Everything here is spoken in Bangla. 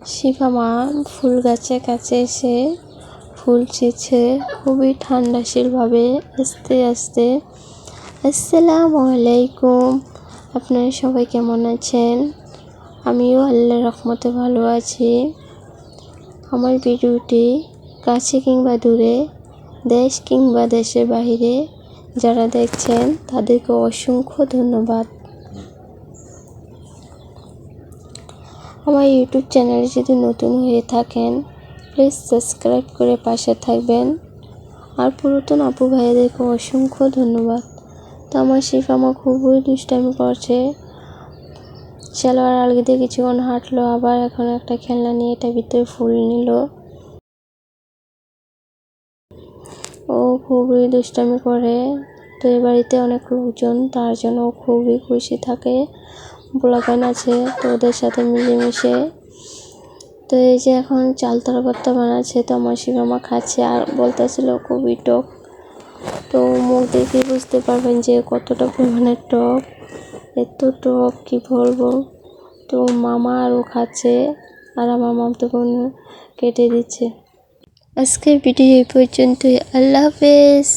শিফা মা ফুল গাছের কাছে এসে ফুল ছিঁড়ছে খুবই ঠান্ডাশীলভাবে আস্তে আস্তে। আসসালামু আলাইকুম। আপনারা সবাই কেমন আছেন? আমিও আল্লাহর রহমতে ভালো আছি। আমার ভিডিওটি কাছে কিংবা দূরে, দেশ কিংবা দেশের বাইরে যারা দেখছেন, তাদেরকে অসংখ্য ধন্যবাদ। আমার ইউটিউব চ্যানেলে যদি নতুন হয়ে থাকেন প্লিজ সাবস্ক্রাইব করে পাশে থাকবেন। আর পুরাতন আপু ভাইদেরকে অসংখ্য ধন্যবাদ। তো আমার শিফ আমার খুবই দুষ্টামি করছে। সালোয়ার দিয়ে কিছুক্ষণ হাঁটলো, আবার এখন একটা খেলনা নিয়ে এটা ভিতরে ফুল নিল। ও খুবই দুষ্টামি করে। তো এই বাড়িতে অনেক লোকজন, তার জন্য খুবই খুশি থাকে। পোলাপান আছে, তো ওদের সাথে মিলেমিশে। তো এই যে এখন চাল তরকারটা বানাচ্ছে, তো আমার শিবামা খাচ্ছে আর বলতেছিল খুবই টক। তো মুখ দেখে বুঝতে পারবেন যে কতটা পরিমাণের টক, এত টক, কি বলব? তো মামা আরও খাচ্ছে আর আমার মাম তো বোন কেটে দিচ্ছে। আজকের ভিডিও এই পর্যন্তই। আল্লাহ হাফেজ।